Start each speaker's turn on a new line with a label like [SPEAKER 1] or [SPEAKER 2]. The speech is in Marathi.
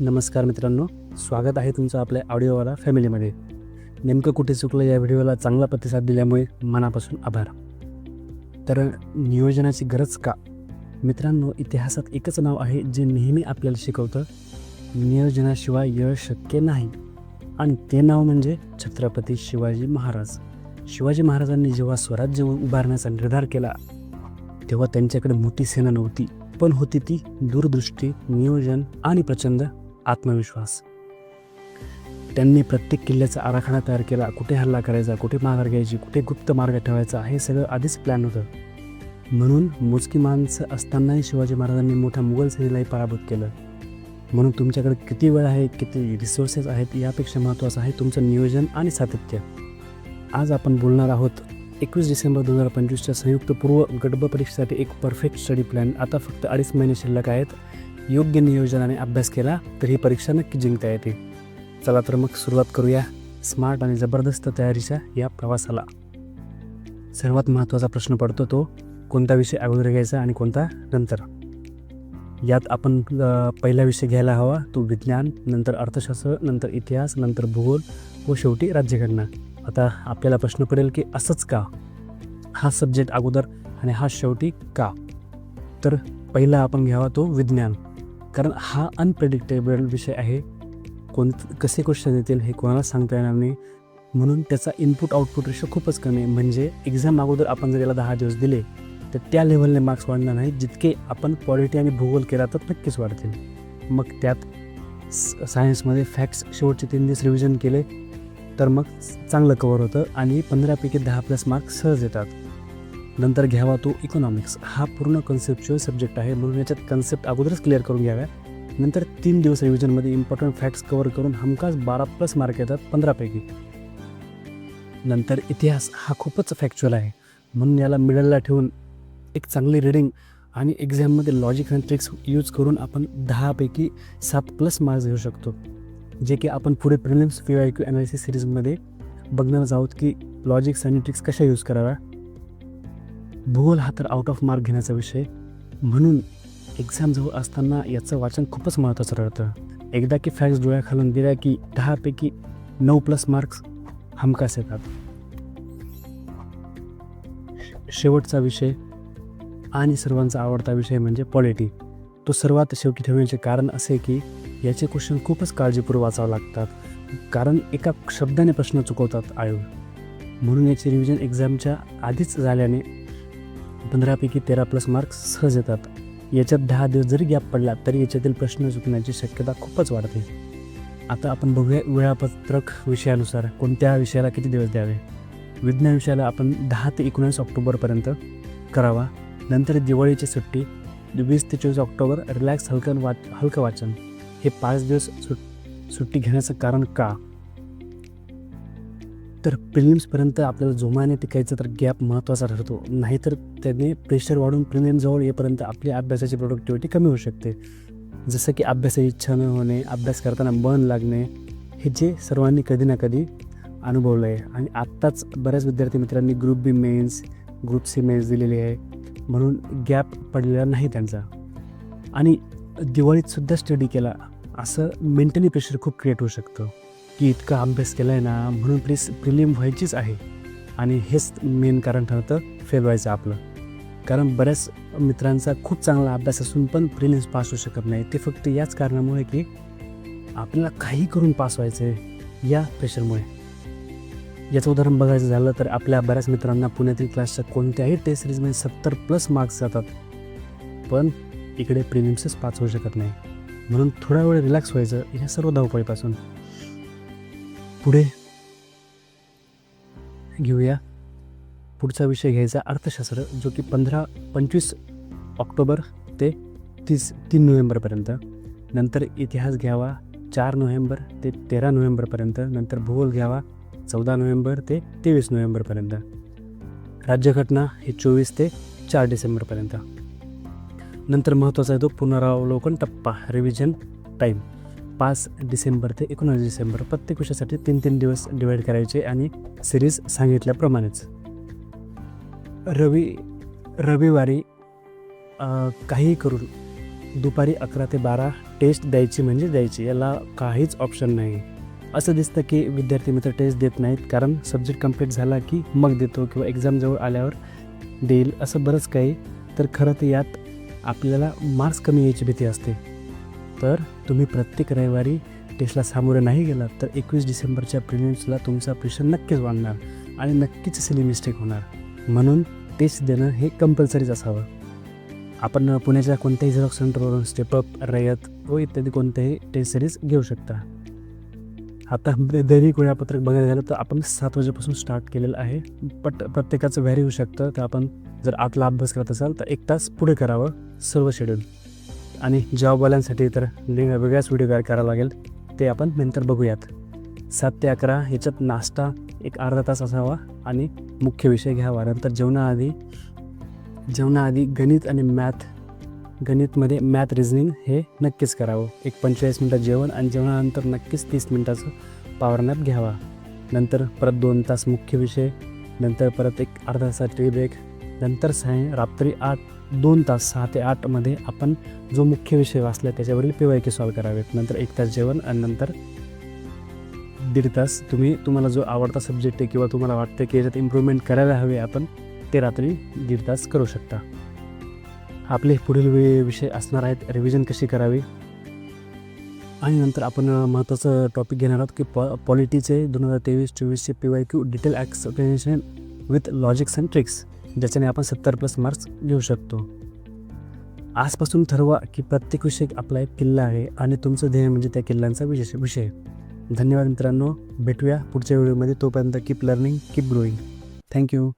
[SPEAKER 1] नमस्कार मित्रांनो स्वागत आहे तुमचं आपल्या ऑडिओवाला फॅमिलीमध्ये. नेमकं कुठे चुकलं या व्हिडिओला चांगला प्रतिसाद दिल्यामुळे मनापासून आभार. तर नियोजनाची गरज का? मित्रांनो इतिहासात एकच नाव आहे जे नेहमी आपल्याला शिकवतं नियोजनाशिवाय यश शक्य नाही. आणि ते नाव म्हणजे छत्रपती शिवाजी महाराज. शिवाजी महाराजांनी जेव्हा स्वराज्य उभारण्याचा निर्धार केला तेव्हा त्यांच्याकडे मोठी सेना नव्हती पण होती ती दूरदृष्टी नियोजन आणि प्रचंड आत्मविश्वास. त्यांनी प्रत्येक किल्ल्याचा आराखडा तयार केला कुठे हल्ला करायचा कुठे माघार घ्यायची कुठे गुप्त मार्ग ठेवायचा हे सगळं आधीच प्लॅन होतं. म्हणून मोजकी माणसं असतानाही शिवाजी महाराजांनी मोठ्या मुघल सेनेलाही पराभूत केलं. म्हणून तुमच्याकडे किती वेळ आहे किती रिसोर्सेस आहेत यापेक्षा महत्त्वाचं आहे तुमचं नियोजन आणि सातत्य. आज आपण बोलणार आहोत एकवीस डिसेंबर दोन हजार पंचवीसच्या संयुक्त पूर्व गडब परीक्षेसाठी एक परफेक्ट स्टडी प्लॅन आता फक्त अडीच महिने शिल्लक आहेत. योग्य नियोजनाने अभ्यास केला तर ही परीक्षा नक्की जिंकता येते. चला तर मग सुरुवात करूया स्मार्ट आणि जबरदस्त तयारीच्या या प्रवासाला. सर्वात महत्त्वाचा प्रश्न पडतो तो कोणता विषय अगोदर घ्यायचा आणि कोणता नंतर? यात आपण पहिला विषय घ्यायला हवा तो विज्ञान नंतर अर्थशास्त्र नंतर इतिहास नंतर भूगोल व शेवटी राज्यघटना. आता आपल्याला प्रश्न पडेल की असंच का? हा सब्जेक्ट अगोदर आणि हा शेवटी का? तर पहिला आपण घ्यावा तो विज्ञान. कारण हा अनप्रेडिक्टेबल विषय आहे. कोण कसे क्वेश्चन येतील हे कोणाला सांगता येणार नाही. म्हणून त्याचा इनपुट आउटपुट रेशो खूपच कमी आहे. म्हणजे एक्झाम अगोदर आपण जर याला दहा दिवस दिले तर त्या लेवलने मार्क्स वाढणार नाही. जितके आपण पॉलिटी आणि भूगोल केला तर नक्कीच वाढतील. मग त्यात स- सायन्समध्ये फॅक्ट्स शेवटचे तीन दिवस रिव्हिजन केले तर मग चांगलं कवर होतं आणि पंधरापैकी दहा प्लस मार्क्स सहज येतात. नंतर घ्यावा तो इकॉनॉमिक्स हा पूर्ण कन्सेप्च्युअल सब्जेक्ट आहे. म्हणून याच्यात कन्सेप्ट अगोदरच क्लिअर करून घ्याव्या. नंतर तीन दिवस रिव्हिजनमध्ये इम्पॉर्टंट फॅक्ट्स कव्हर करून हमखास बारा प्लस मार्क येतात पंधरापैकी नंतर इतिहास हा खूपच फॅक्च्युअल आहे. म्हणून याला मिडलला ठेवून एक चांगली रिडिंग आणि एक्झाममध्ये लॉजिक अँड ट्रिक्स यूज करून आपण दहापैकी सात प्लस मार्क्स घेऊ शकतो. जे की आपण पुढे prelims P Y Q analysis सिरीजमध्ये बघणार आहोत की लॉजिक्स आणि ट्रिक्स कशा यूज कराव्या. भूगोल हा तर आउट ऑफ मार्क घेण्याचा विषय. म्हणून एक्झाम जवळ असताना याचं वाचन खूपच महत्त्वाचं ठरतं. एकदा की फॅक्ट्स डोळ्याखालून दिल्या की दहापैकी नऊ प्लस मार्क्स हमखास येतात. शेवटचा विषय आणि सर्वांचा आवडता विषय म्हणजे पॉलिटी तो सर्वात शेवटी ठेवण्याचे कारण असे की याचे क्वेश्चन खूपच काळजीपूर्वक वाचावं लागतात. कारण एका शब्दाने प्रश्न चुकवतात आयोग. म्हणून याचे रिव्हिजन एक्झामच्या आधीच झाल्याने पंधरापैकी तेरा प्लस मार्क्स सहज येतात. याच्यात दहा दिवस जरी गॅप पडला तरी याच्यातील प्रश्न चुकण्याची शक्यता खूपच वाढते. आता आपण बघूया वेळापत्रक विषयानुसार कोणत्या विषयाला किती दिवस द्यावे? विज्ञान विषयाला आपण दहा ते एकोणीस ऑक्टोबरपर्यंत करावा. नंतर दिवाळीची सुट्टी वीस ते चोवीस ऑक्टोबर रिलॅक्स हलकं वाच हलकं वाचन. हे पाच दिवस सुट सुट्टी घेण्याचं कारण का? तर प्रिलिम्सपर्यंत आपल्याला जोमाने टिकायचं तर गॅप महत्त्वाचा ठरतो. नाहीतर त्याने प्रेशर वाढून प्रिलिम्सजवळ येईपर्यंत आपली अभ्यासाची प्रोडक्टिव्हिटी कमी होऊ शकते. जसं की अभ्यासाची इच्छा न होणे अभ्यास करताना मन लागणे हे जे सर्वांनी कधी ना कधी अनुभवलं आहे आणि आत्ताच बऱ्याच विद्यार्थी मित्रांनी group B mains group C mains दिलेली आहे. म्हणून गॅप पडलेला नाही त्यांचा. आणि दिवाळीतसुद्धा स्टडी केला. असं मेंटली प्रेशर खूप क्रिएट होऊ शकतं. की इतका अभ्यास केला आहे ना म्हणून प्लीज प्रिलिम व्हायचीच आहे. आणि हेच मेन कारण ठरतं फेल व्हायचं आपलं. कारण बऱ्याच मित्रांचा खूप चांगला अभ्यास असून पण प्रिलिम्स पास होऊ शकत नाही. ते फक्त याच कारणामुळे की आपल्याला काही करून पास व्हायचं आहे या प्रेशरमुळे याचं उदाहरण बघायचं झालं तर आपल्या बऱ्याच मित्रांना पुण्यातील क्लासच्या कोणत्याही टेस्ट सिरीजमध्ये सत्तर प्लस मार्क्स जातात. पण इकडे प्रिलिम्सच पास होऊ शकत नाही. म्हणून थोडा वेळ रिलॅक्स व्हायचं ह्या सर्व धावपळीपासून. पुढे घेऊया. पुढचा विषय घ्यायचा अर्थशास्त्र जो की पंधरा पंचवीस ऑक्टोबर ते तीस तीन नोव्हेंबरपर्यंत नंतर इतिहास घ्यावा चार नोव्हेंबर ते तेरा नोव्हेंबरपर्यंत नंतर भूगोल घ्यावा चौदा नोव्हेंबर ते तेवीस नोव्हेंबरपर्यंत राज्यघटना हे चोवीस ते चार डिसेंबरपर्यंत नंतर महत्त्वाचा आहे तो पुनरावलोकन टप्पा रिव्हिजन टाईम पाच डिसेंबर ते एकोणावीस डिसेंबर प्रत्येक विषयासाठी तीन तीन दिवस डिवाईड करायचे आणि सिरीज सांगितल्याप्रमाणेच. रवी रविवारी काही काहीही करून दुपारी अकरा ते बारा टेस्ट द्यायची म्हणजे द्यायची याला काहीच ऑप्शन नाही. असं दिसतं की विद्यार्थी मित्र टेस्ट देत नाहीत कारण सब्जेक्ट कंप्लीट झाला की मग देतो किंवा एक्झामजवळ आल्यावर देईल असं बरंच काही. तर खरं तर यात आपल्याला मार्क्स कमी यायची भीती असते. तर तुम्ही प्रत्येक रविवारी टेस्टला सामोरे नाही गेलात तर एकवीस डिसेंबरच्या प्रिलिम्सला तुमचा प्रेशर नक्कीच वाढणार आणि नक्कीच सिली मिस्टेक होणार. म्हणून टेस्ट देणं हे कंपल्सरीच असावं. आपण पुण्याच्या कोणत्याही झेरॉक्स सेंटरवरून स्टेपअप रयत व इत्यादी कोणत्याही टेस्ट सिरीज घेऊ शकता. आता दैनिक वेळापत्रक बघायला झालं तर आपण सात वाजेपासून स्टार्ट केलेलं आहे. बट प्रत्येकाचं व्हॅरी होऊ शकतं. तर आपण जर आतला अभ्यास करत असाल तर एक तास पुढे करावं. सर्व शेड्यूल आणि जॉबवाल्यांसाठी तर लिंक वेगळ्याच व्हिडिओ तयार करावा लागेल. ते आपण नंतर बघूयात. सात ते अकरा ह्याच्यात नाश्ता एक अर्धा तास असावा आणि मुख्य विषय घ्यावा. नंतर जेवणाआधी जेवणाआधी गणित आणि मॅथ गणितमध्ये मॅथ रिझनिंग हे नक्कीच करावं. एक पंचेचाळीस मिनटं जेवण आणि जेवणानंतर नक्कीच तीस मिनटाचं पावरनॅप घ्यावा. नंतर परत दोन तास मुख्य विषय नंतर परत एक अर्धा तासाची ब्रेक नंतर साय रात्री आठ दोन तास सहा ते आठमध्ये आपण जो मुख्य विषय वाचला त्याच्यावरील पी वाय के सॉल्व करावेत. नंतर एक तास जेवण आणि नंतर दीड तास तुम्ही तुम्हाला जो आवडता सब्जेक्ट आहे किंवा तुम्हाला वाटतं की याच्यात इम्प्रूव्हमेंट करायला हवे आपण ते रात्री दीड तास करू शकता. आपले पुढील वे विषय असणार आहेत रिव्हिजन कशी करावी? आणि नंतर आपण महत्त्वाचं टॉपिक घेणार आहोत की पॉ पॉलिटीचे दोन हजार तेवीस चोवीसचे P Y Q detail explanation with logics and tricks ज्याच्याने आपण सत्तर प्लस मार्क्स घेऊ शकतो. आजपासून ठरवा की प्रत्येक विषय आपला एक किल्ला आहे आणि तुमचं ध्येय म्हणजे त्या किल्ल्यांचा विशेष विषय. धन्यवाद मित्रांनो. भेटूया पुढच्या व्हिडिओमध्ये तोपर्यंत keep learning keep growing thank you